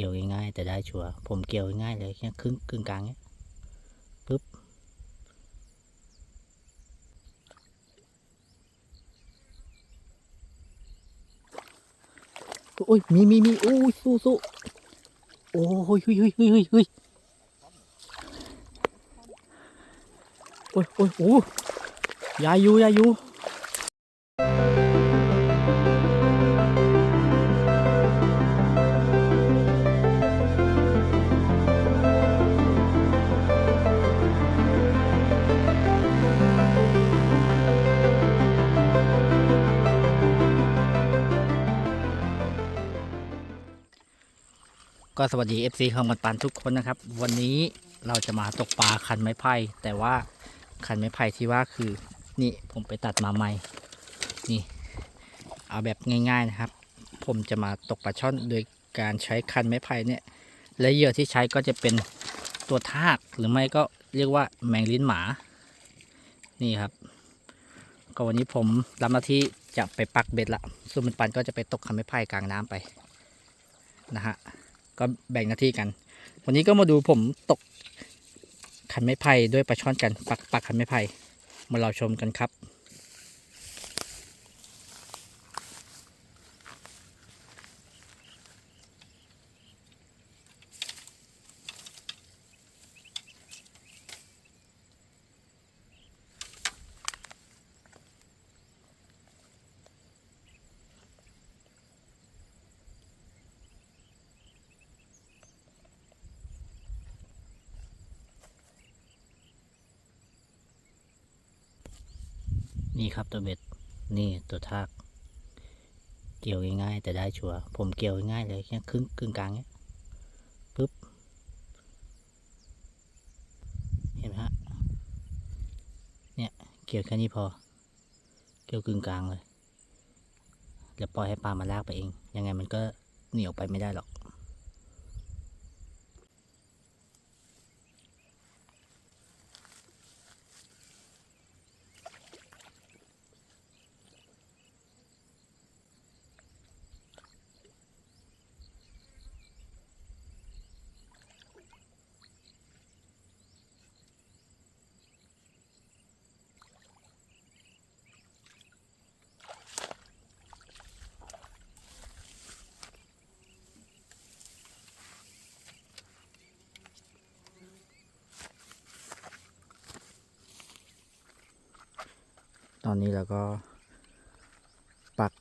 เกี่ยวง่ายๆแต่ได้ชัวร์ผมเกี่ยวง่ายเลยแค่ครึ่งกึ่งกลางเนี้ยปึ๊บโอ้ยมีมีมีโอ้ยสู้สู้โอ้ยเฮ้ยเฮ้ยเฮ้ยเฮ้ยเฮ้ยโอ้ยโอ้ยโอ้ยอยาอยู่อยาอยู่ ก็สวัสดี FC ของมันปันทุกคนนะครับ วันนี้เราจะมาตกปลาคันไม้ไผ่แต่ว่าคันไม้ไผ่ที่ว่าคือ นี่ผมไปตัดมาใหม่นี่ เอาแบบง่าย ๆนะครับ ผมจะมาตกปลาช่อนโดยการใช้คันไม้ไผ่เนี่ย และเหยื่อที่ใช้ก็จะเป็นตัวทากหรือไม่ก็เรียกว่าแมงลิ้นหมา นี่ครับ ก็วันนี้ผมรับหน้าที่จะไปปักเบ็ดละส่วนมันปันก็จะไปตกคันไม้ไผ่กลางน้ำไปนะฮะ ก็แบ่งหน้าที่กัน วันนี้ก็มาดูผมตกคันไม้ไผ่ด้วยปลาช่อนกันปักปักคันไม้ไผ่มาเราชมกันครับ นี่ครับตัวเบ็ด นี่ตัวทาก เกี่ยวง่ายๆแต่ได้ชัวร์ผมเกี่ยวง่ายเลยแค่ครึ่งกึ่งกลางเนี้ยปึ๊บ เห็นไหมฮะ เนี่ยเกี่ยวแค่นี้พอ เกี่ยวกึ่งกลางเลยเดี๋ยวปล่อยให้ปลามาลากไปเอง ยังไงมันก็หนีออกไปไม่ได้หรอก อนนี้เราก็ปัก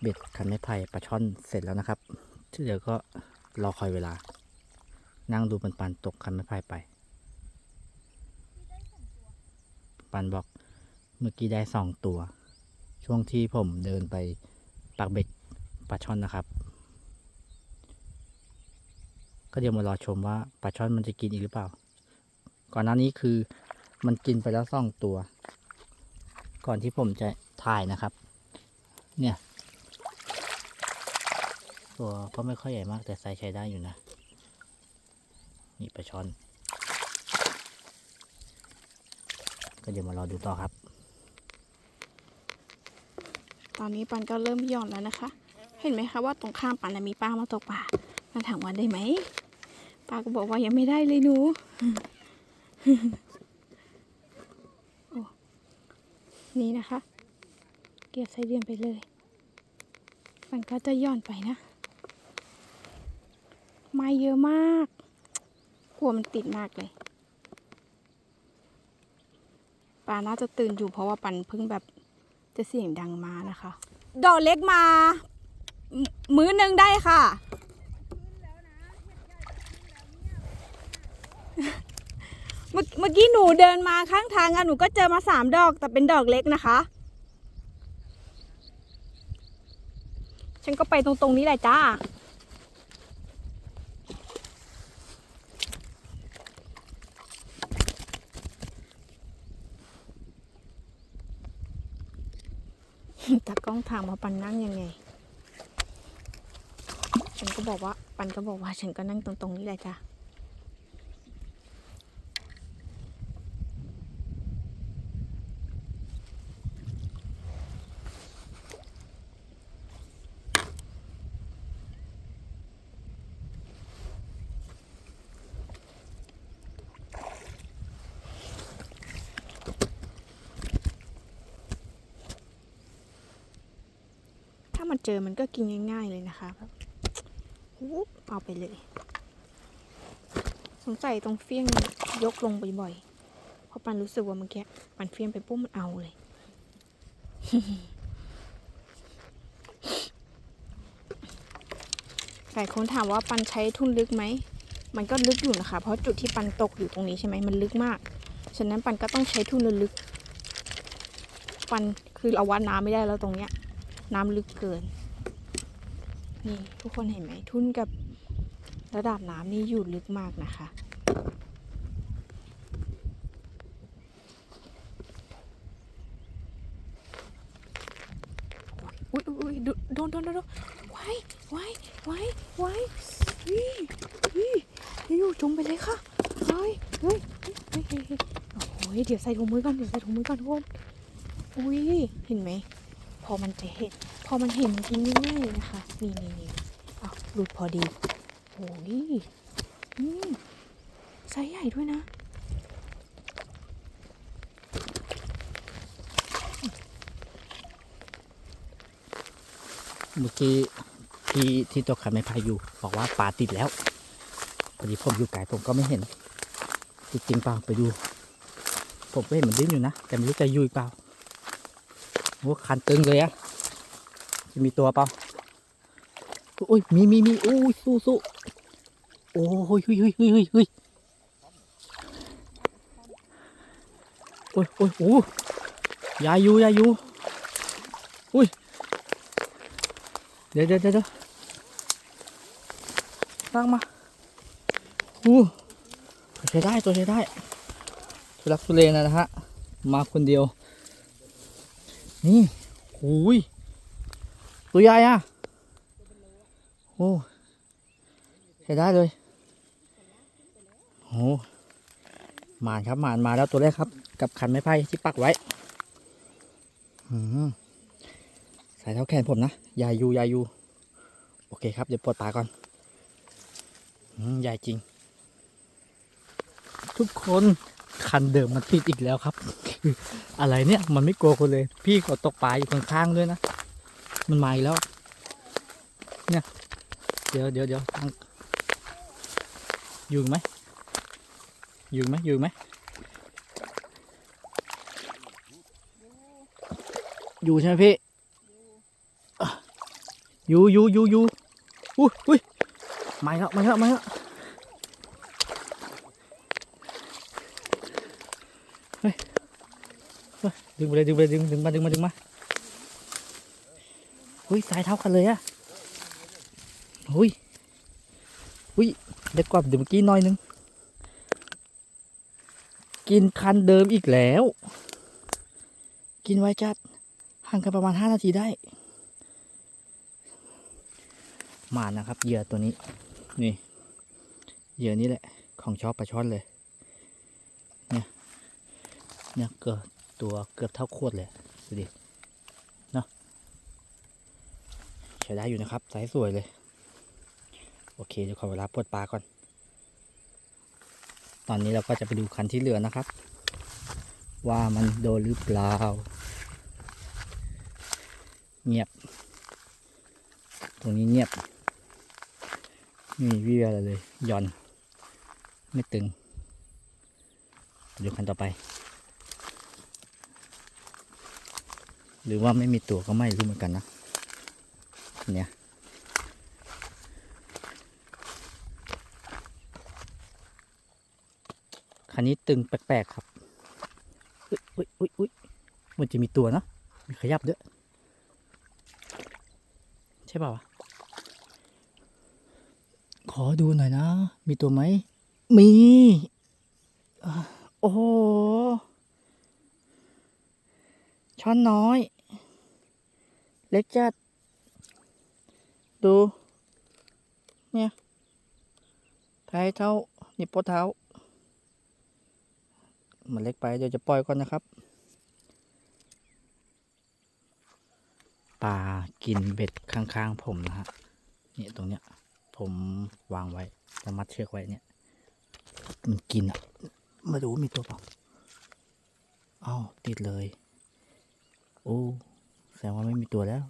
เบ็ดคันไม้ไผ่ปลาช่อนเสร็จแล้วนะครับ ที่เหลือก็รอคอยเวลา นั่งดูปันปันตกคันไม้ไผ่ไป ปันบอกเมื่อกี้ได้สองตัว ช่วงที่ผมเดินไปปักเบ็ดปลาช่อนนะครับ ก็เดี๋ยวมารอชมว่าปลาช่อนมันจะกินอีกหรือเปล่า ก่อนหน้านี้คือมันกินไปแล้วสองตัว ก่อนที่ผมจะถ่ายนะครับ เนี่ย ตัวก็ไม่ค่อยใหญ่มากแต่ไซส์ใช้ได้อยู่นะ นี่ปลาช่อน ก็เดี๋ยวมารอดูต่อครับ ตอนนี้ปันก็เริ่มหย่อนแล้วนะคะ เห็นไหมคะว่าตรงข้ามปันมีป้ามาตกปลามาถามว่าได้ไหมป้าก็บอกว่ายังไม่ได้เลยหนู โอ้ นี่นะคะ เกี่ยวไส้เดือนไปเลย มันก็จะย่อนไปนะ ไม้เยอะมาก กลัวมันติดมากเลยปาน่าจะตื่นอยู่เพราะว่าปันเพิ่งแบบจะเสียงดังมานะคะ ดอกเล็กมา มื้อหนึ่งได้ค่ะ เมื่อกี้หนูเดินมาข้างทางอะหนูก็เจอมาสามดอกแต่เป็นดอกเล็กนะคะ ฉันก็ไปตรงๆนี้แหละจ้า ตากล้องถามว่าปันนั่งยังไง ฉันก็บอกว่าปันก็บอกว่า ฉันก็นั่งตรงๆนี้แหละจ้ะามันเจอมันก็กินง่าย ๆ เลยนะคะแบบวุ๊บเอาไปเลย สงสัยตรงเฟี้ยงยกลงบ่อยๆ เพราะปันรู้สึกว่าเมื่อกี้ปันเฟี้ยงไปปุ๊บมันเอาเลย หลายคนถามว่าปันใช้ทุ่นลึกไหม มันก็ลึกอยู่นะคะ เพราะจุดที่ปันตกอยู่ตรงนี้ใช่ไหมมันลึกมาก ฉะนั้นปันก็ต้องใช้ทุ่นลึกๆปันคือเราวัดน้ำไม่ได้แล้วตรงเนี้ย น้ำลึกเกิน นี่ทุกคนเห็นไหมทุ่นกับระดับน้ำนี่อยู่ลึกมากนะคะ อุ้ยอุ้ยโดนโดนโดนไว้ไว้ไว้ไว้วิวิอยู่จมไปเลยค่ะเฮ้ยเฮ้ยเฮ้ยเฮ้ยโอ้ยเดี๋ยวใส่ถุงมือก่อนเดี๋ยวใส่ถุงมือก่อนทุกคนอุ้ยเห็นไหม พอมันจะเห็น พอมันเห็นมันกินง่ายๆนะคะ นี่นี่นี่อ้าวหลุดพอดีโอ้ยอืมไซส์ใหญ่ด้วยนะ เมื่อกี้ที่ที่ตัวขันไม้พายอยู่บอกว่าปลาติดแล้ว พอดีผมอยู่ไกลผมก็ไม่เห็น จริงเปล่าไปดู ผมก็เห็นมันดิ้นอยู่นะ แต่ไม่รู้จะยู่อีกเปล่า โอ้คันตึงเลยอะจะมีตัวเปล่าโอ้ยมีมีมีโอ้ยสู้สู้โอ้ยเฮ้ยเฮ้ยเฮ้ยเฮ้ยเฮ้ยโอ้ยโอ้ยโอ้ยยาอยู่ยาอยู่เดี๋ยวเดี๋ยวเดี๋ยวเดี๋ยวตั้งมาอู้ใช้ได้ตัวใช้ได้ทุลักทุเลนนะฮะ มาคนเดียว นี่หูยตัวใหญ่อะโอ้ใช้ได้เลยโอ้หมานครับหมานมาแล้วตัวแรกครับ กับขันไม้ไผ่ที่ปักไว้อืมใส่เท้าแขนผมนะยายยูยายยูโอเคครับ เดี๋ยวปลดปลาก่อนอใหญ่จริง ทุกคน คันเดิมมันติดอีกแล้วครับ อะไรเนี่ย มันไม่กลัวคนเลย พี่เขาตกปลาอยู่ข้างๆด้วยนะ มันมาอีกแล้ว เนี่ย เดี๋ยวเดี๋ยวเดี๋ยวอยู่ไหมอยู่ไหมอยู่ไหมอยู่ใช่ไหมพี่ อยู่อยู่อยู่อยู่อุ้ยอุ้ยมาแล้วมาแล้วมาแล้ว เฮ้ยดึงไปเลยดึงไปเลยดึงดึงมาดึงมาดึงมาอุ้ยสายเท้ากันเลยอะอุ้ยอุ้ยเด็กกว่าเดี๋ยวเมื่อกี้น้อยนึง กินคันเดิมอีกแล้ว กินไว้จัดห่างกันประมาณห้านาทีได้ มานะครับเหยื่อตัวนี้ นี่เหยื่อนี้แหละ ของชอบปลาช่อนเลย เนี่ยเกือบตัวเกือบเท่าขวดเลยดูดิเนาะใช้ได้อยู่นะครับไซส์สวยเลย โอเคเดี๋ยวขอเวลาปลดปลาก่อน ตอนนี้เราก็จะไปดูคันที่เหลือนะครับ ว่ามันโดนหรือเปล่า เงียบ ตรงนี้เงียบไม่มีวี่แวอะไรเลยย่อน ไม่ตึงดูคันต่อไป หรือว่าไม่มีตัวก็ไม่รู้เหมือนกันนะ เนี่ย คันนี้ตึงแปลกๆครับ อุ้ยอุ้ยอุ้ยอุ้ยมันจะมีตัวเนอะมีขยับด้วย ใช่เปล่าวะ ขอดูหน่อยนะ มีตัวไหม มีโอ้โหช้อนน้อย เล็กจัด ดู เนี่ยท้ายเท่านี่โปะเท้า มันเล็กไปเดี๋ยวจะปล่อยก่อนนะครับปลากินเบ็ดข้างๆ ผมนะฮะเนี่ยตรงเนี้ย ผมวางไว้แล้วมัดเชือกไว้เนี่ย มันกินอะมาดูมีตัวเปล่าอ้าวติดเลย โอ้ แสดงว่าไม่มีตัวแล้ว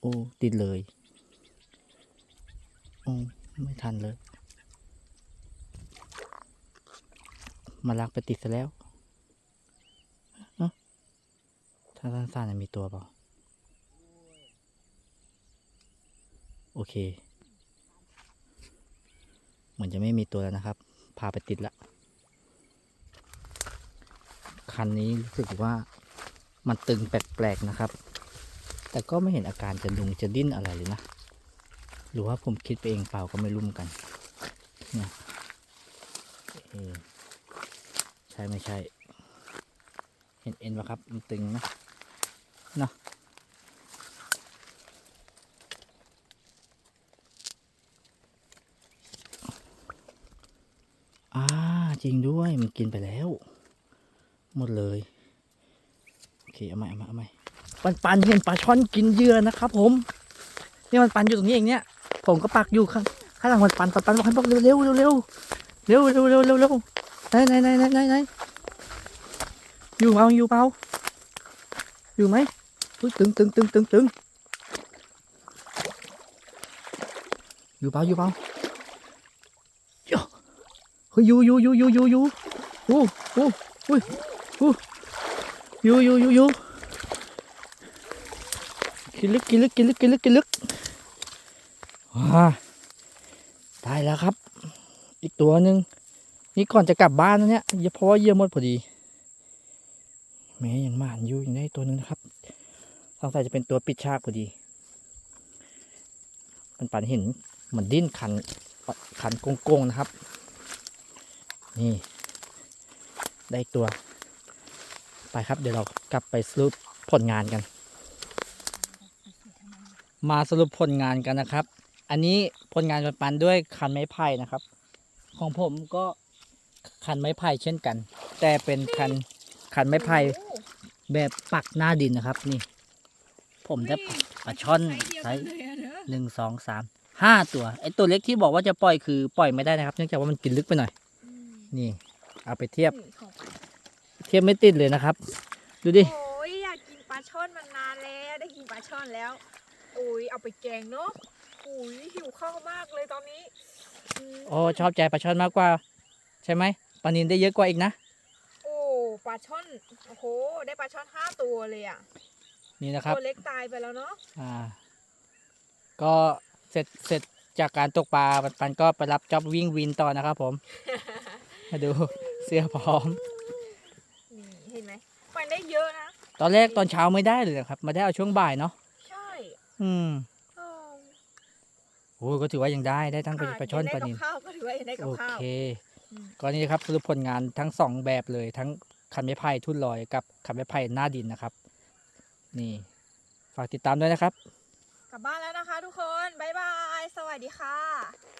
โอ้ ติดเลยโอ้ไม่ทันเลย มาลักไปติดซะแล้วเอ้าถ้าสั้นๆน่ะมีตัวเปล่า โอเค เหมือนจะไม่มีตัวแล้วนะครับ พาไปติดละ คันนี้รู้สึกว่ามันตึงแปลกๆนะครับ แต่ก็ไม่เห็นอาการจะดุงจะดิ้นอะไรเลยนะ หรือว่าผมคิดไปเองเปล่าก็ไม่รู้เหมือนกันเนี่ยใช่ไม่ใช่ เห็นเอ็นปะครับ มันตึงนะเนาะอ่าจริงด้วยมันกินไปแล้ว หมดเลย โอเคเอาใหม่เอาใหม่เอาใหม่ปันปันเห็นปลาช่อนกินเยื่อนะครับผมนี่มันปันอยู่ตรงนี้เองเนี่ย ผมก็ปักอยู่ข้างข้างหลังมันปันปันปันบอกให้บอกเร็วเร็วเร็วเร็วเร็วเร็วเร็วเร็วเร็วไหนไหนไหนไหนไหนไหนอยู่เปล่าอยู่เปล่าอยู่ไหมตึงตึงตึงตึงตึงอยู่เปล่าอยู่เปล่าเฮ้ยอยู่อยู่อยู่อยู่อยู่อยู่โอ้โอ้โอ้ย อ้ยู่อยู่อยู่อยู่กินลึกกินลึกกินลึกกินลึกกินลึกว้าตายแล้วครับ อีกตัวหนึ่งนี่ก่อนจะกลับบ้านนะเนี่ยอย่าเพราะว่าเยี่ยมหมดพอดีแม่ยังหมานอยู่ยังได้ตัวหนึ่งนะครับสงสัยจะเป็นตัวปิดฉากพอดีมันปันเห็นเหมือนดิ้นคันคันโกงๆนะครับ นี่ ได้ตัว ไปครับ เดี๋ยวเรากลับไปสรุปผลงานกัน มาสรุปผลงานกันนะครับ อันนี้ผลงานปันด้วยคันไม้ไผ่นะครับ ของผมก็คันไม้ไผ่เช่นกัน แต่เป็นคันคันไม้ไผ่แบบปักหน้าดินนะครับ นี่ ผมได้ปลาช่อนไซส์หนึ่งสองสามห้าตัวไอตัวเล็กที่บอกว่าจะปล่อยคือปล่อยไม่ได้นะครับ เนื่องจากว่ามันกินลึกไปหน่อย นี่ เอาไปเทียบ เทียบไม่ติดเลยนะครับ ดูดิ โอ้ยอยากกินปลาช่อนมานานแล้วได้กินปลาช่อนแล้วโอ้ยเอาไปแกงเนาะโอ้ยหิวข้าวมากเลยตอนนี้มโอ้ชอบใจปลาช่อนมากกว่า ใช่ไหมปลานินได้เยอะกว่าอีกนะโอ้ปลาช่อนโอ้โหได้ปลาช่อนห้าตัวเลยอะนี่นะครับตัวเล็กตายไปแล้วเนาะอ่า ก็เสร็จเสร็จจากการตกปลาปันปันก็ไปรับจ็อบวิ่งวินต่อนะครับผมมาดูเสื้อพร้อมนี่เห็นไห มมันได้เยอะนะ ตอนแรกตอนเช้าไม่ได้เลยนะครับ มาได้เอาช่วงบ่ายเนาะ ใช่อืมเออโอ้ยก็ถือว่ายังได้ได้ทั้งปลาปลาช่อนปลานินได้กับข้าวก็ถือว่าได้กับโอข้าว เคอืม ก็นี่นะครับสรุปผลงานทั้งสองแบบเลยทั้งคันไม้ไผ่ทุ่นลอยกับคันไม้ไผ่หน้าดินนะครับ นี่ ฝากติดตามด้วยนะครับ กลับบ้านแล้วนะคะทุกคน บ๊ายบาย สวัสดีค่ะ